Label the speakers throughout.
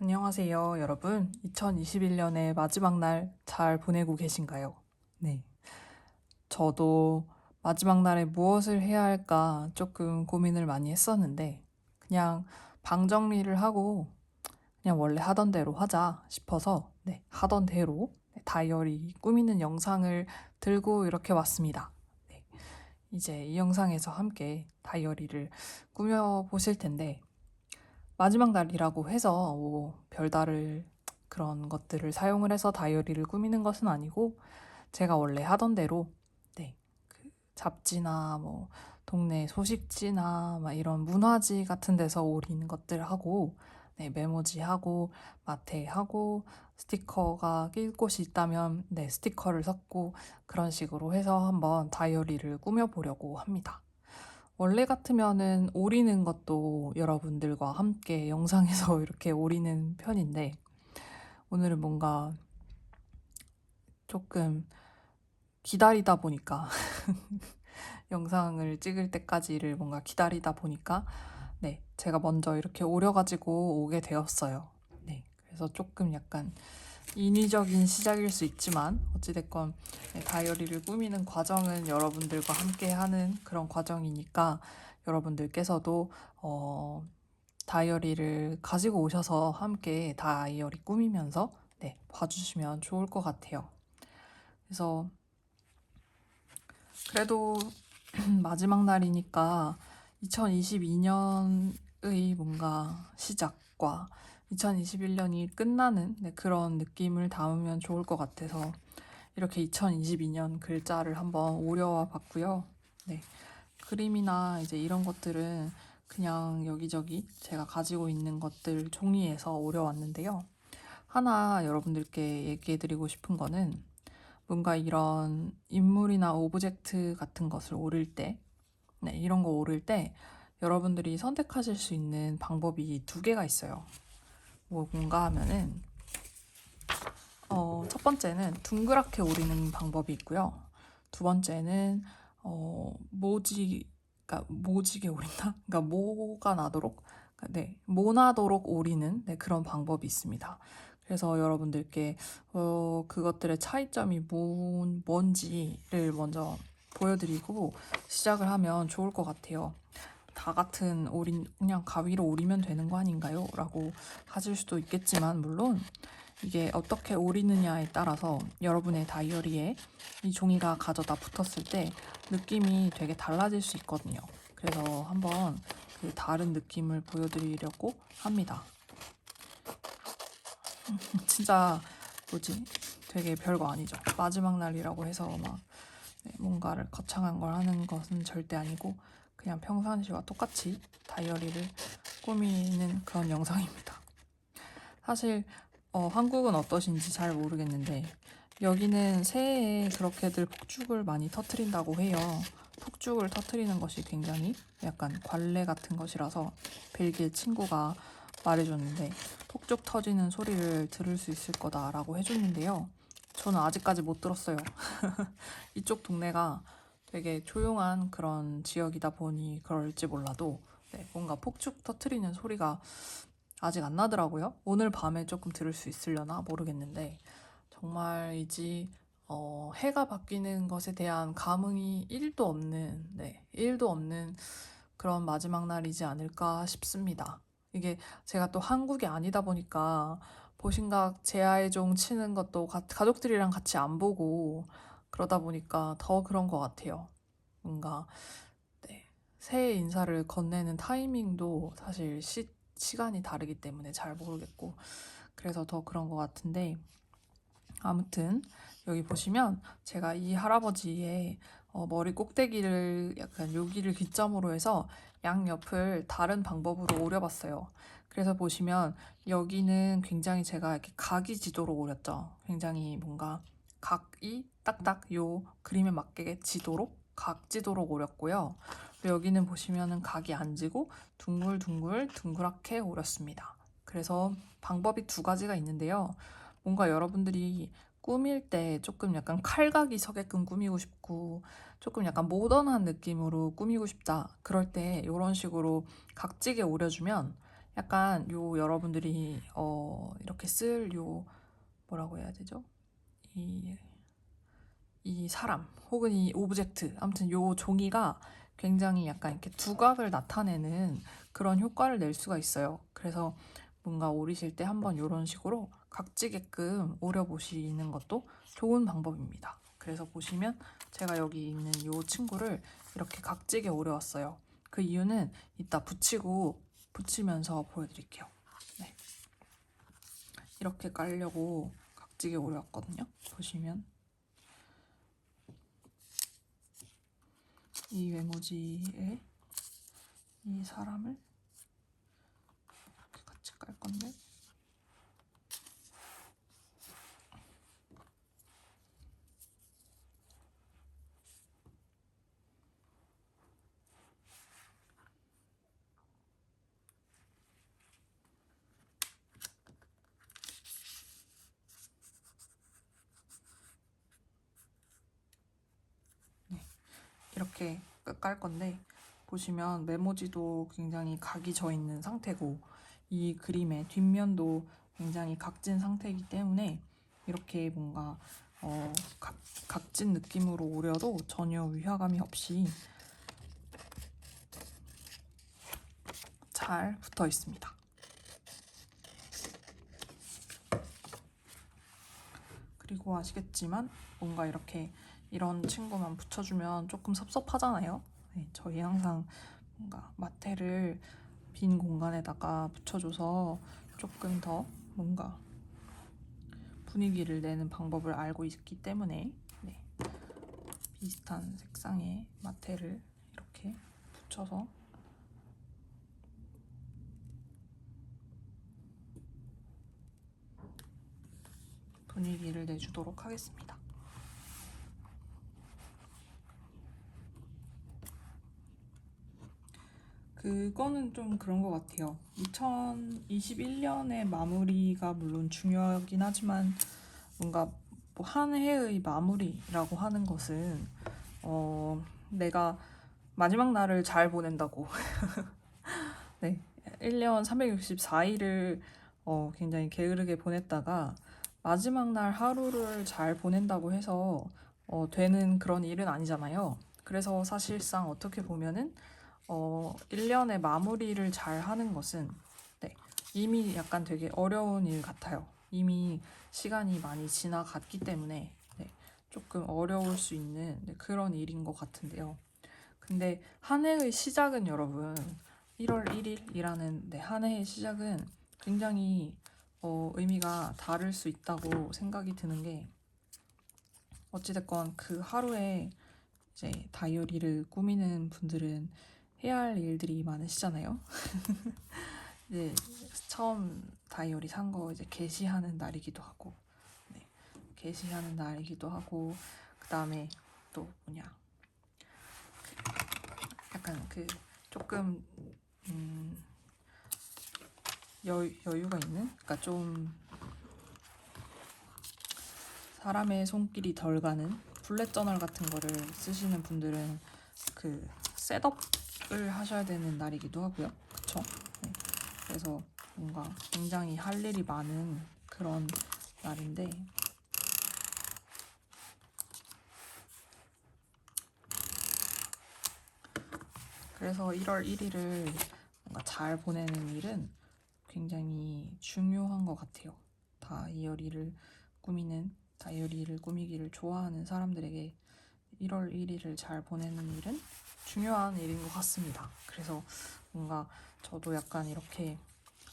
Speaker 1: 안녕하세요, 여러분. 2021년의 마지막 날 잘 보내고 계신가요? 네. 저도 마지막 날에 무엇을 해야 할까 조금 고민을 많이 했었는데, 그냥 방 정리를 하고, 그냥 원래 하던 대로 하자 싶어서, 네, 하던 대로 네, 다이어리 꾸미는 영상을 들고 이렇게 왔습니다. 네. 이제 이 영상에서 함께 다이어리를 꾸며 보실 텐데, 마지막 날이라고 해서 뭐 별다를 그런 것들을 사용을 해서 다이어리를 꾸미는 것은 아니고 제가 원래 하던 대로 네, 그 잡지나 뭐 동네 소식지나 막 이런 문화지 같은 데서 오리는 것들 하고 네, 메모지 하고 마테 하고 스티커가 낄 곳이 있다면 네, 스티커를 섞고 그런 식으로 해서 한번 다이어리를 꾸며 보려고 합니다. 원래 같으면은 오리는 것도 여러분들과 함께 영상에서 이렇게 오리는 편인데 오늘은 뭔가 조금 기다리다 보니까 영상을 찍을 때까지를 뭔가 기다리다 보니까 네, 제가 먼저 이렇게 오려가지고 오게 되었어요. 네, 그래서 조금 약간 인위적인 시작일 수 있지만 어찌됐건 네, 다이어리를 꾸미는 과정은 여러분들과 함께 하는 그런 과정이니까 여러분들께서도 어, 다이어리를 가지고 오셔서 함께 다이어리 꾸미면서 네, 봐주시면 좋을 것 같아요. 그래서 그래도 마지막 날이니까 2022년의 뭔가 시작과 2021년이 끝나는 네, 그런 느낌을 담으면 좋을 것 같아서 이렇게 2022년 글자를 한번 오려와 봤고요. 네. 그림이나 이제 이런 것들은 그냥 여기저기 제가 가지고 있는 것들 종이에서 오려왔는데요. 하나 여러분들께 얘기해드리고 싶은 거는 뭔가 이런 인물이나 오브젝트 같은 것을 오릴 때, 네, 이런 거 오릴 때 여러분들이 선택하실 수 있는 방법이 두 개가 있어요. 뭔가 하면은 어, 첫 번째는 둥그랗게 오리는 방법이 있고요. 두 번째는 어, 모지 그러니까 모지게 오린다. 그러니까 모가 나도록 그러니까 네, 모나도록 오리는 네, 그런 방법이 있습니다. 그래서 여러분들께 어, 그것들의 차이점이 뭔, 뭔지를 먼저 보여드리고 시작을 하면 좋을 것 같아요. 다 같은 오린 그냥 가위로 오리면 되는 거 아닌가요? 라고 하실 수도 있겠지만 물론 이게 어떻게 오리느냐에 따라서 여러분의 다이어리에 이 종이가 가져다 붙었을 때 느낌이 되게 달라질 수 있거든요. 그래서 한번 그 다른 느낌을 보여드리려고 합니다. 진짜 뭐지? 되게 별거 아니죠. 마지막 날이라고 해서 막 네, 뭔가를 거창한 걸 하는 것은 절대 아니고 그냥 평상시와 똑같이 다이어리를 꾸미는 그런 영상입니다. 사실 어, 한국은 어떠신지 잘 모르겠는데 여기는 새해에 그렇게들 폭죽을 많이 터트린다고 해요. 폭죽을 터트리는 것이 굉장히 약간 관례 같은 것이라서 벨기에 친구가 말해줬는데 폭죽 터지는 소리를 들을 수 있을 거다라고 해줬는데요. 저는 아직까지 못 들었어요. 이쪽 동네가 되게 조용한 그런 지역이다 보니 그럴지 몰라도 네, 뭔가 폭죽 터트리는 소리가 아직 안 나더라고요. 오늘 밤에 조금 들을 수 있으려나 모르겠는데 정말이지 어, 해가 바뀌는 것에 대한 감흥이 1도 없는 네, 1도 없는 그런 마지막 날이지 않을까 싶습니다. 이게 제가 또 한국이 아니다 보니까 보신각 제아의 종 치는 것도 가, 가족들이랑 같이 안 보고 그러다 보니까 더 그런 것 같아요. 뭔가 네, 새해 인사를 건네는 타이밍도 사실 시, 시간이 다르기 때문에 잘 모르겠고 그래서 더 그런 것 같은데 아무튼 여기 보시면 제가 이 할아버지의 어, 머리 꼭대기를 약간 여기를 기점으로 해서 양옆을 다른 방법으로 오려봤어요. 그래서 보시면 여기는 굉장히 제가 이렇게 각이 지도로 오렸죠. 굉장히 뭔가 각이 딱딱 요 그림에 맞게 지도록 각지도록 오렸고요. 여기는 보시면은 각이 안 지고 둥글둥글 둥그랗게 오렸습니다. 그래서 방법이 두 가지가 있는데요. 뭔가 여러분들이 꾸밀 때 조금 약간 칼각이 서게끔 꾸미고 싶고 조금 약간 모던한 느낌으로 꾸미고 싶다. 그럴 때 이런 식으로 각지게 오려주면 약간 요 여러분들이 어 이렇게 쓸 요 뭐라고 해야 되죠? 이, 이 사람 혹은 이 오브젝트 아무튼 요 종이가 굉장히 약간 이렇게 두각을 나타내는 그런 효과를 낼 수가 있어요. 그래서 뭔가 오리실 때 한번 이런 식으로 각지게끔 오려 보시는 것도 좋은 방법입니다. 그래서 보시면 제가 여기 있는 이 친구를 이렇게 각지게 오려왔어요. 그 이유는 이따 붙이고 붙이면서 보여드릴게요. 네. 이렇게 깔려고 각지게 오려왔거든요. 보시면 이 외모지에 이 사람을 같이 깔 건데 이렇게 깔 건데 보시면 메모지도 굉장히 각이 져 있는 상태고 이 그림의 뒷면도 굉장히 각진 상태이기 때문에 이렇게 뭔가 어, 각, 각진 느낌으로 오려도 전혀 위화감이 없이 잘 붙어 있습니다. 그리고 아시겠지만 뭔가 이렇게 이런 친구만 붙여주면 조금 섭섭하잖아요. 네, 저희 항상 뭔가 마테를 빈 공간에다가 붙여줘서 조금 더 뭔가 분위기를 내는 방법을 알고 있기 때문에 네, 비슷한 색상의 마테를 이렇게 붙여서 분위기를 내주도록 하겠습니다. 그거는 좀 그런 것 같아요. 2021년의 마무리가 물론 중요하긴 하지만 뭔가 뭐 한 해의 마무리라고 하는 것은 어 내가 마지막 날을 잘 보낸다고 네 1년 364일을 어 굉장히 게으르게 보냈다가 마지막 날 하루를 잘 보낸다고 해서 어 되는 그런 일은 아니잖아요. 그래서 사실상 어떻게 보면은 어, 1년의 마무리를 잘 하는 것은 네, 이미 약간 되게 어려운 일 같아요. 이미 시간이 많이 지나갔기 때문에 네, 조금 어려울 수 있는 네, 그런 일인 것 같은데요. 근데 한 해의 시작은 여러분 1월 1일이라는 네, 한 해의 시작은 굉장히 어, 의미가 다를 수 있다고 생각이 드는 게 어찌됐건 그 하루에 이제 다이어리를 꾸미는 분들은 해야 할 일들이 많으시잖아요. 이제 처음 다이어리 산 거 이제 게시하는 날이기도 하고, 네, 게시하는 날이기도 하고, 그 다음에 또 뭐냐, 약간 그 조금 음, 여, 여유가 있는, 그러니까 좀 사람의 손길이 덜 가는 블랙 저널 같은 거를 쓰시는 분들은 그 셋업 을 하셔야 되는 날이기도 하고요. 그쵸? 네. 그래서 뭔가 굉장히 할 일이 많은 그런 날인데 그래서 1월 1일을 뭔가 잘 보내는 일은 굉장히 중요한 것 같아요. 다이어리를 꾸미는 다이어리를 꾸미기를 좋아하는 사람들에게 1월 1일을 잘 보내는 일은 중요한 일인 것 같습니다. 그래서 뭔가 저도 약간 이렇게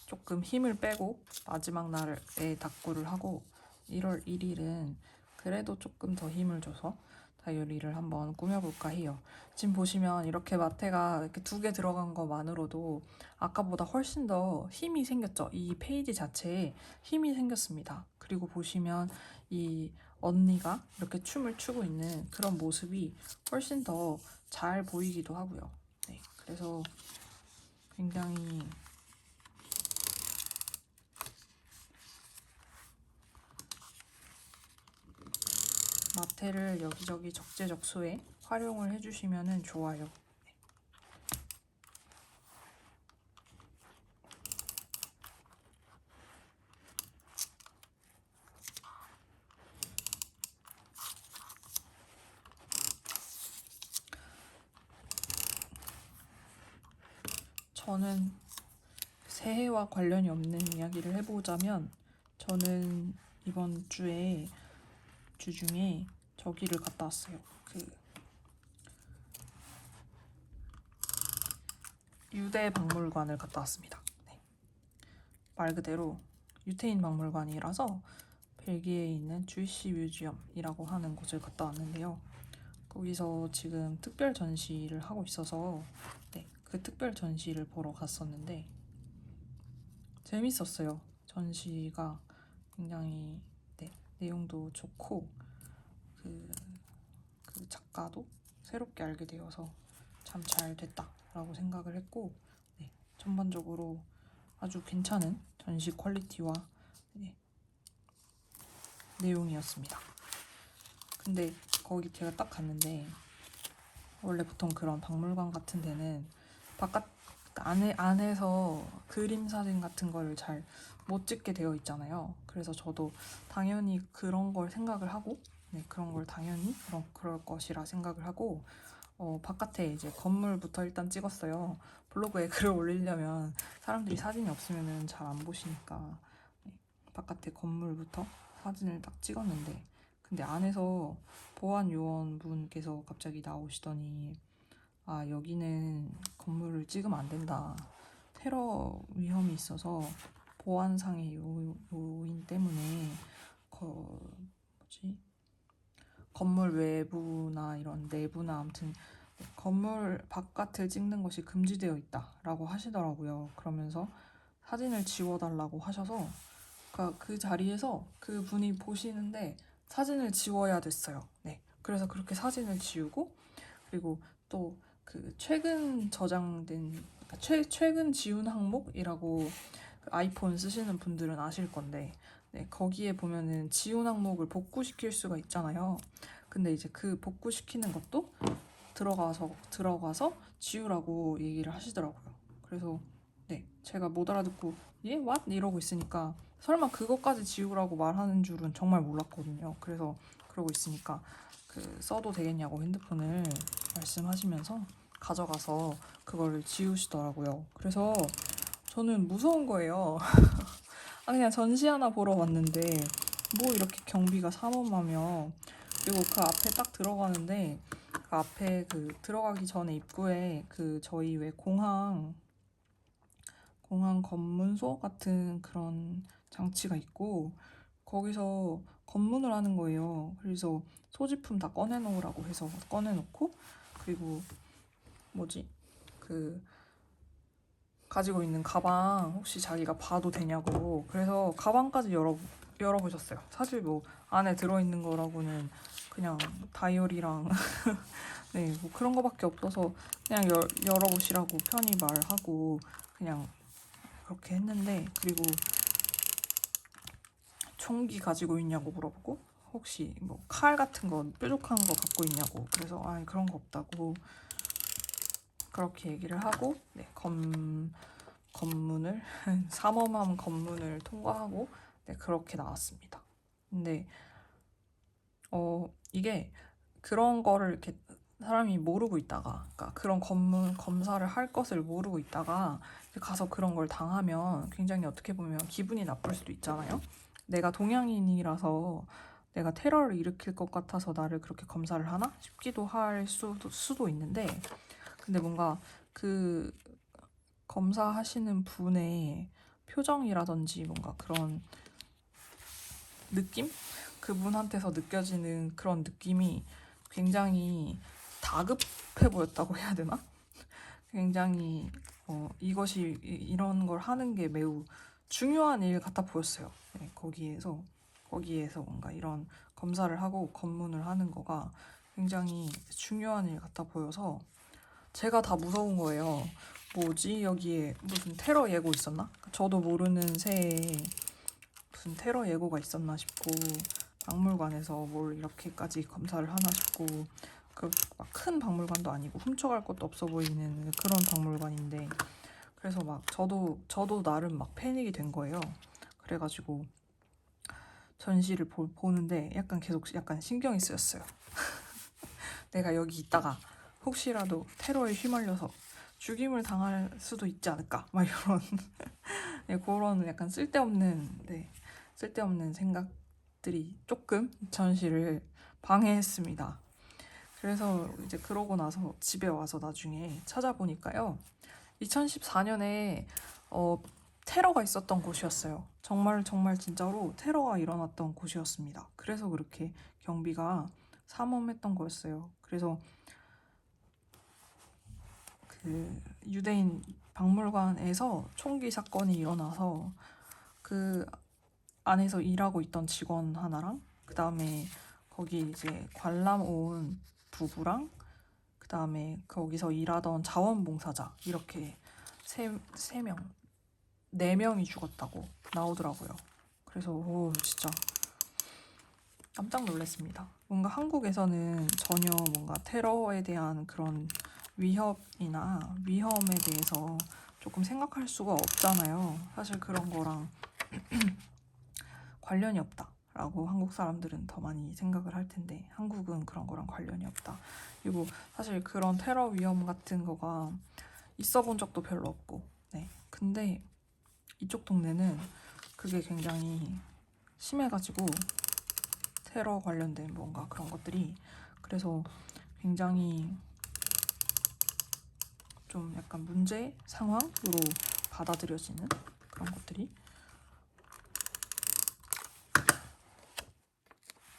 Speaker 1: 조금 힘을 빼고 마지막 날에 닭구를 하고 1월 1일은 그래도 조금 더 힘을 줘서 다이어리를 한번 꾸며볼까 해요. 지금 보시면 이렇게 마테가 이렇게 두 개 들어간 것만으로도 아까보다 훨씬 더 힘이 생겼죠. 이 페이지 자체에 힘이 생겼습니다. 그리고 보시면 이 언니가 이렇게 춤을 추고 있는 그런 모습이 훨씬 더 잘 보이기도 하고요. 네, 그래서 굉장히 마테를 여기저기 적재적소에 활용을 해주시면 좋아요. 저는 새해와 관련이 없는 이야기를 해보자면 저는 이번 주에 주 중에 저기를 갔다 왔어요. 그 유대 박물관을 갔다 왔습니다. 네. 말 그대로 유태인 박물관이라서 벨기에에 있는 주이시 뮤지엄이라고 하는 곳을 갔다 왔는데요. 거기서 지금 특별 전시를 하고 있어서 네, 그 특별 전시를 보러 갔었는데 재밌었어요. 전시가 굉장히 네, 내용도 좋고 그, 그 작가도 새롭게 알게 되어서 참 잘 됐다라고 생각을 했고 네, 전반적으로 아주 괜찮은 전시 퀄리티와 네, 내용이었습니다. 근데 거기 제가 딱 갔는데 원래 보통 그런 박물관 같은 데는 바깥 안에 안에서 그림 사진 같은 거를 잘 못 찍게 되어 있잖아요. 그래서 저도 당연히 그런 걸 생각을 하고 네, 그런 걸 당연히 그런 그럴 것이라 생각을 하고 어, 바깥에 이제 건물부터 일단 찍었어요. 블로그에 글을 올리려면 사람들이 사진이 없으면은 잘안 보시니까 네, 바깥에 건물부터 사진을 딱 찍었는데 근데 안에서 보안 요원 분께서 갑자기 나오시더니 아 여기는 건물을 찍으면 안 된다 테러 위험이 있어서 보안상의 요, 요인 때문에 거 뭐지 건물 외부나 이런 내부나 아무튼 건물 바깥을 찍는 것이 금지되어 있다라고 하시더라고요. 그러면서 사진을 지워달라고 하셔서 그러니까 그 자리에서 그 분이 보시는데 사진을 지워야 됐어요. 네. 그래서 그렇게 사진을 지우고 그리고 또 그 최근 저장된 그러니까 최, 최근 지운 항목이라고 그 아이폰 쓰시는 분들은 아실 건데 네, 거기에 보면은 지운 항목을 복구시킬 수가 있잖아요. 근데 이제 그 복구시키는 것도 들어가서 들어가서 지우라고 얘기를 하시더라고요. 그래서 네, 제가 못 알아듣고 예, what 이러고 있으니까 설마 그것까지 지우라고 말하는 줄은 정말 몰랐거든요. 그래서 그러고 있으니까 그 써도 되겠냐고 핸드폰을 말씀하시면서 가져가서 그거를 지우시더라고요. 그래서 저는 무서운 거예요. 아 그냥 전시 하나 보러 왔는데 뭐 이렇게 경비가 삼엄하며 그리고 그 앞에 딱 들어가는데 그 앞에 그 들어가기 전에 입구에 그 저희 왜 공항 공항 검문소 같은 그런 장치가 있고 거기서 검문을 하는 거예요. 그래서 소지품 다 꺼내놓으라고 해서 꺼내놓고 그리고 뭐지 그 가지고 있는 가방 혹시 자기가 봐도 되냐고 그래서 가방까지 열어 열어보셨어요. 사실 뭐 안에 들어있는 거라고는 그냥 다이어리랑 네, 뭐 그런 거밖에 없어서 그냥 열, 열어보시라고 편히 말하고 그냥 그렇게 했는데 그리고 총기 가지고 있냐고 물어보고 혹시 뭐 칼 같은 거 뾰족한 거 갖고 있냐고 그래서 아 그런 거 없다고 그렇게 얘기를 하고 네, 검 검문을 삼엄한 검문을 통과하고 네, 그렇게 나왔습니다. 근데 어 이게 그런 거를 이렇게 사람이 모르고 있다가 그러니까 그런 검문 검사를 할 것을 모르고 있다가 가서 그런 걸 당하면 굉장히 어떻게 보면 기분이 나쁠 수도 있잖아요. 내가 동양인이라서 내가 테러를 일으킬 것 같아서 나를 그렇게 검사를 하나 싶기도 할 수도, 수도 있는데 근데 뭔가 그 검사하시는 분의 표정이라든지 뭔가 그런 느낌? 그분한테서 느껴지는 그런 느낌이 굉장히 다급해 보였다고 해야 되나? 굉장히 어, 이것이 이- 이런 걸 하는 게 매우 중요한 일 같아 보였어요. 네, 거기에서 거기에서 뭔가 이런 검사를 하고 검문을 하는 거가 굉장히 중요한 일 같아 보여서 제가 다 무서운 거예요. 뭐지 여기에 무슨 테러 예고 있었나? 저도 모르는 새에 무슨 테러 예고가 있었나 싶고 박물관에서 뭘 이렇게까지 검사를 하나 싶고 그막큰 박물관도 아니고 훔쳐갈 것도 없어 보이는 그런 박물관인데 그래서 막 저도 저도 나름 막 패닉이 된 거예요. 그래가지고 전시를 보, 보는데 약간 계속 약간 신경이 쓰였어요. 내가 여기 있다가 혹시라도 테러에 휘말려서 죽임을 당할 수도 있지 않을까 막 이런 네, 그런 약간 쓸데없는 네, 쓸데없는 생각들이 조금 전시를 방해했습니다. 그래서 이제 그러고 나서 집에 와서 나중에 찾아보니까요. 2014년에 어, 테러가 있었던 곳이었어요. 정말 정말 진짜로 테러가 일어났던 곳이었습니다. 그래서 그렇게 경비가 삼엄했던 거였어요. 그래서 그 유대인 박물관에서 총기 사건이 일어나서 그 안에서 일하고 있던 직원 하나랑 그 다음에 거기 이제 관람 온 부부랑 그 다음에 거기서 일하던 자원봉사자 이렇게 세, 세 명, 네 명이 죽었다고 나오더라고요. 그래서 오 진짜 깜짝 놀랐습니다. 뭔가 한국에서는 전혀 뭔가 테러에 대한 그런 위협이나 위험에 대해서 조금 생각할 수가 없잖아요. 사실 그런 거랑 관련이 없다 라고 한국 사람들은 더 많이 생각을 할 텐데 한국은 그런 거랑 관련이 없다. 그리고 사실 그런 테러 위험 같은 거가 있어 본 적도 별로 없고, 네. 근데 이쪽 동네는 그게 굉장히 심해가지고 테러 관련된 뭔가 그런 것들이 그래서 굉장히 좀 약간 문제 상황으로 받아들여지는 그런 것들이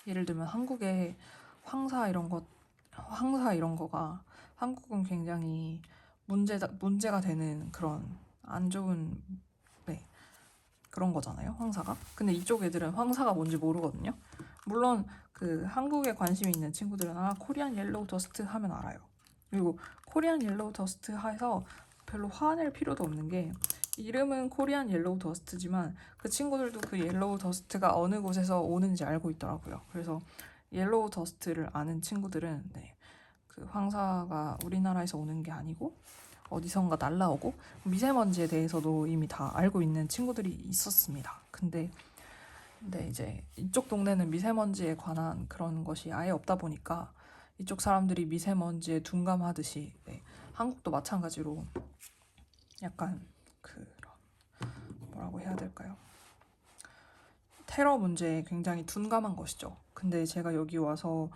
Speaker 1: 예를 들면 한국의 황사 이런 것 황사 이런 거가 한국은 굉장히 문제다 문제가 되는 그런 안 좋은 네 그런 거잖아요 황사가. 근데 이쪽 애들은 황사가 뭔지 모르거든요. 물론 그 한국에 관심 있는 친구들은 아 코리안 옐로우 더스트 하면 알아요. 그리고 코리안 옐로우 더스트 해서 별로 화낼 필요도 없는 게 이름은 코리안 옐로우 더스트지만 그 친구들도 그 옐로우 더스트가 어느 곳에서 오는지 알고 있더라고요. 그래서 옐로우 더스트를 아는 친구들은 네, 그 황사가 우리나라에서 오는 게 아니고 어디선가 날라오고 미세먼지에 대해서도 이미 다 알고 있는 친구들이 있었습니다. 근데 근데 이제 이쪽 동네는 미세먼지에 관한 그런 것이 아예 없다 보니까 이쪽 사람들이 미세먼지에 둔감하듯이 네, 한국도 마찬가지로 약간 그런 뭐라고 해야 될까요? 테러 문제에 굉장히 둔감한 것이죠. 근데 제가 여기 와서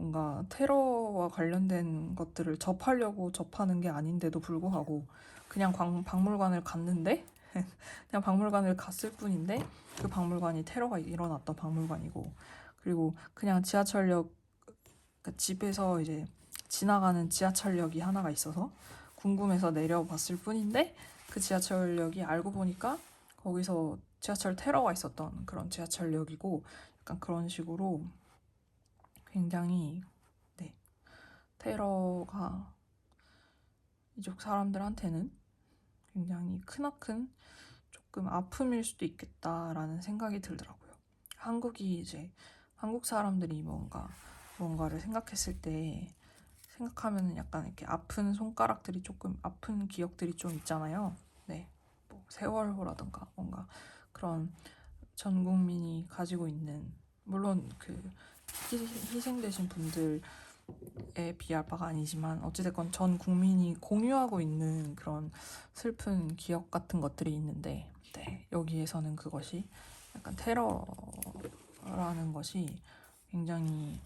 Speaker 1: 뭔가 테러와 관련된 것들을 접하려고 접하는 게 아닌데도 불구하고 그냥 광, 박물관을 갔는데 그냥 박물관을 갔을 뿐인데 그 박물관이 테러가 일어났던 박물관이고 그리고 그냥 지하철역 그 집에서 이제 지나가는 지하철역이 하나가 있어서 궁금해서 내려봤을 뿐인데 그 지하철역이 알고 보니까 거기서 지하철 테러가 있었던 그런 지하철역이고 약간 그런 식으로 굉장히 네 테러가 이쪽 사람들한테는 굉장히 크나큰 조금 아픔일 수도 있겠다라는 생각이 들더라고요. 한국이 이제 한국 사람들이 뭔가 뭔가를 생각했을 때 생각하면 약간 이렇게 아픈 손가락들이 조금 아픈 기억들이 좀 있잖아요. 네, 뭐 세월호라던가 뭔가 그런 전 국민이 가지고 있는 물론 그 희- 희생되신 분들에 비할 바가 아니지만 어찌됐건 전 국민이 공유하고 있는 그런 슬픈 기억 같은 것들이 있는데 네, 여기에서는 그것이 약간 테러라는 것이 굉장히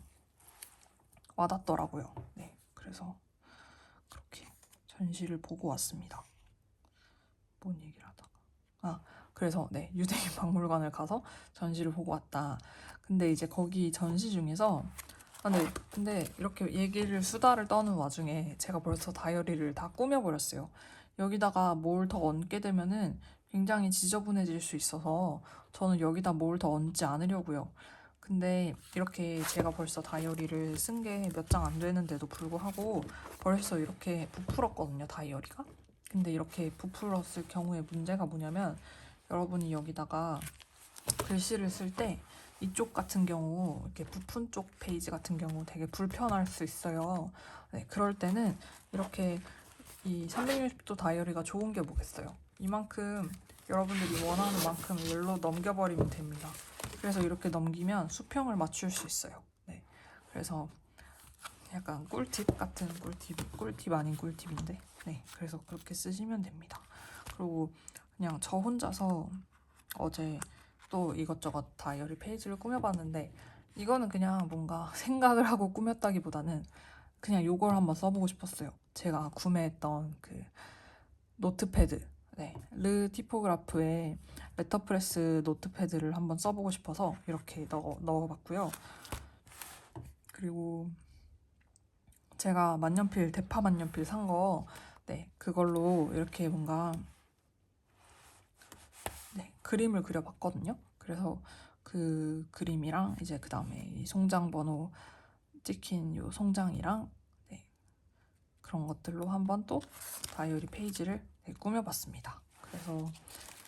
Speaker 1: 와닿더라고요. 네, 그래서 그렇게 전시를 보고 왔습니다. 뭔 얘기를 하다가 아 그래서 네 유대인 박물관을 가서 전시를 보고 왔다. 근데 이제 거기 전시 중에서 아, 네, 근데 이렇게 얘기를 수다를 떠는 와중에 제가 벌써 다이어리를 다 꾸며버렸어요. 여기다가 뭘 더 얹게 되면은 굉장히 지저분해질 수 있어서 저는 여기다 뭘 더 얹지 않으려고요. 근데 이렇게 제가 벌써 다이어리를 쓴 게 몇 장 안 되는데도 불구하고 벌써 이렇게 부풀었거든요, 다이어리가. 근데 이렇게 부풀었을 경우에 문제가 뭐냐면 여러분이 여기다가 글씨를 쓸때 이쪽 같은 경우 이렇게 부푼 쪽 페이지 같은 경우 되게 불편할 수 있어요. 네, 그럴 때는 이렇게 이 360도 다이어리가 좋은 게 뭐겠어요. 이만큼 여러분들이 원하는 만큼 일로 넘겨버리면 됩니다. 그래서 이렇게 넘기면 수평을 맞출 수 있어요. 네. 그래서 약간 꿀팁 같은 꿀팁, 꿀팁 아닌 꿀팁인데 네, 그래서 그렇게 쓰시면 됩니다. 그리고 그냥 저 혼자서 어제 또 이것저것 다이어리 페이지를 꾸며봤는데 이거는 그냥 뭔가 생각을 하고 꾸몄다기보다는 그냥 요걸 한번 써보고 싶었어요. 제가 구매했던 그 노트패드, 네, 르 티포그라프의 레터프레스 노트패드를 한번 써보고 싶어서 이렇게 넣어, 넣어봤고요. 그리고 제가 만년필, 대파 만년필 산 거, 네, 그걸로 이렇게 뭔가 네, 그림을 그려봤거든요. 그래서 그 그림이랑 이제 그 다음에 이 송장 번호 찍힌 요 송장이랑 네, 그런 것들로 한번 또 다이어리 페이지를 네, 꾸며봤습니다. 그래서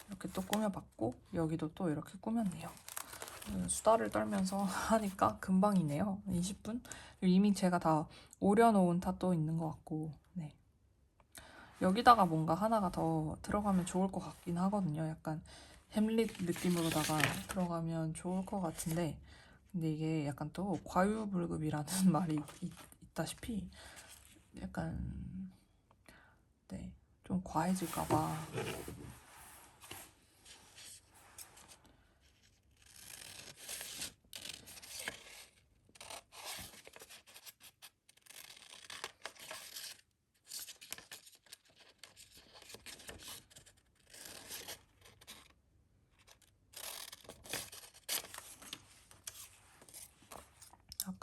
Speaker 1: 이렇게 또 꾸며봤고 여기도 또 이렇게 꾸몄네요. 음, 수다를 떨면서 하니까 금방이네요. 20분? 이미 제가 다 오려놓은 탓도 있는 것 같고 네. 여기다가 뭔가 하나가 더 들어가면 좋을 것 같긴 하거든요. 약간 햄릿 느낌으로다가 들어가면 좋을 것 같은데 근데 이게 약간 또 과유불급이라는 말이 있, 있다시피 약간 네 좀 과해질까봐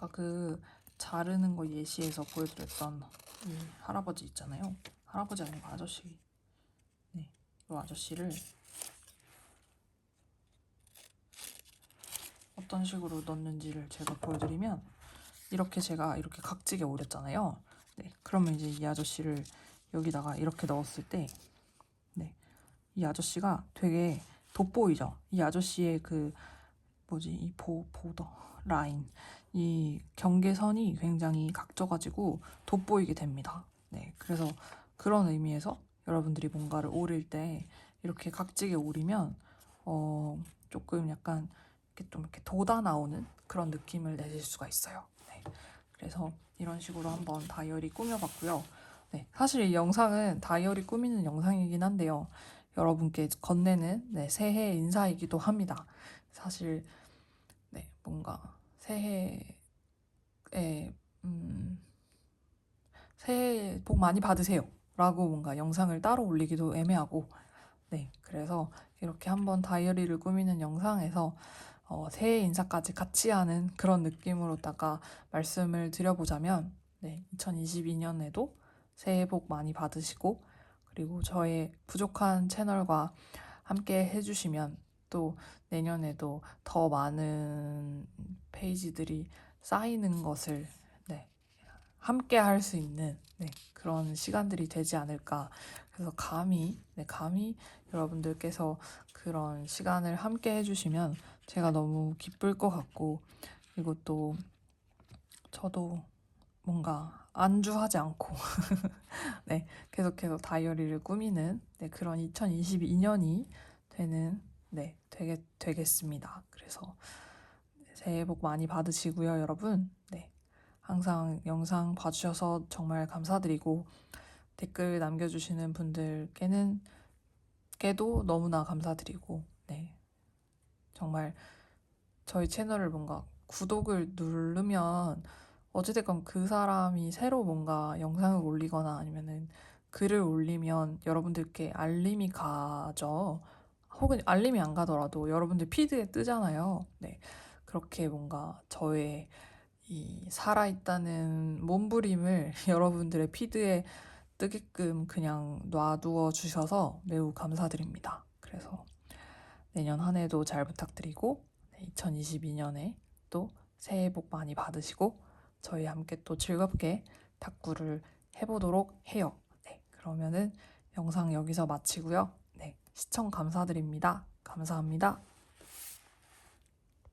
Speaker 1: 아까 그 자르는 거 예시에서 보여드렸던 이 할아버지 있잖아요. 할아버지 아니고 아저씨. 네, 이 아저씨를 어떤 식으로 넣는지를 제가 보여드리면 이렇게 제가 이렇게 각지게 오렸잖아요. 네, 그러면 이제 이 아저씨를 여기다가 이렇게 넣었을 때, 네, 이 아저씨가 되게 돋보이죠. 이 아저씨의 그 뭐지 이 보, 보더 라인 이 경계선이 굉장히 각져가지고 돋보이게 됩니다. 네, 그래서 그런 의미에서 여러분들이 뭔가를 오릴 때 이렇게 각지게 오리면 어 조금 약간 이렇게 좀 이렇게 돋아 나오는 그런 느낌을 내실 수가 있어요. 네, 그래서 이런 식으로 한번 다이어리 꾸며봤고요. 네, 사실 이 영상은 다이어리 꾸미는 영상이긴 한데요. 여러분께 건네는 네, 새해 인사이기도 합니다. 사실 네, 뭔가 새해에 음, 새해 복 많이 받으세요. 라고 뭔가 영상을 따로 올리기도 애매하고 네, 그래서 이렇게 한번 다이어리를 꾸미는 영상에서 어, 새해 인사까지 같이 하는 그런 느낌으로다가 말씀을 드려보자면 네, 2022년에도 새해 복 많이 받으시고 그리고 저의 부족한 채널과 함께 해주시면 또 내년에도 더 많은 페이지들이 쌓이는 것을 네, 함께 할 수 있는 네, 그런 시간들이 되지 않을까. 그래서 감히, 네, 감히 여러분들께서 그런 시간을 함께 해주시면 제가 너무 기쁠 것 같고, 그리고 또 저도 뭔가 안주하지 않고, 네, 계속해서 다이어리를 꾸미는 네, 그런 2022년이 되는 네, 되게 되겠습니다. 그래서 새해 복 많이 받으시고요, 여러분. 네. 항상 영상 봐주셔서 정말 감사드리고 댓글 남겨주시는 분들께는 께도 너무나 감사드리고 네. 정말 저희 채널을 뭔가 구독을 누르면 어찌됐건 그 사람이 새로 뭔가 영상을 올리거나 아니면은 글을 올리면 여러분들께 알림이 가죠. 혹은 알림이 안 가더라도 여러분들 피드에 뜨잖아요. 네. 그렇게 뭔가 저의 이 살아있다는 몸부림을 여러분들의 피드에 뜨게끔 그냥 놔두어 주셔서 매우 감사드립니다. 그래서 내년 한 해도 잘 부탁드리고 2022년에 또 새해 복 많이 받으시고 저희 함께 또 즐겁게 탁구를 해보도록 해요. 네, 그러면은 영상 여기서 마치고요. 네, 시청 감사드립니다. 감사합니다.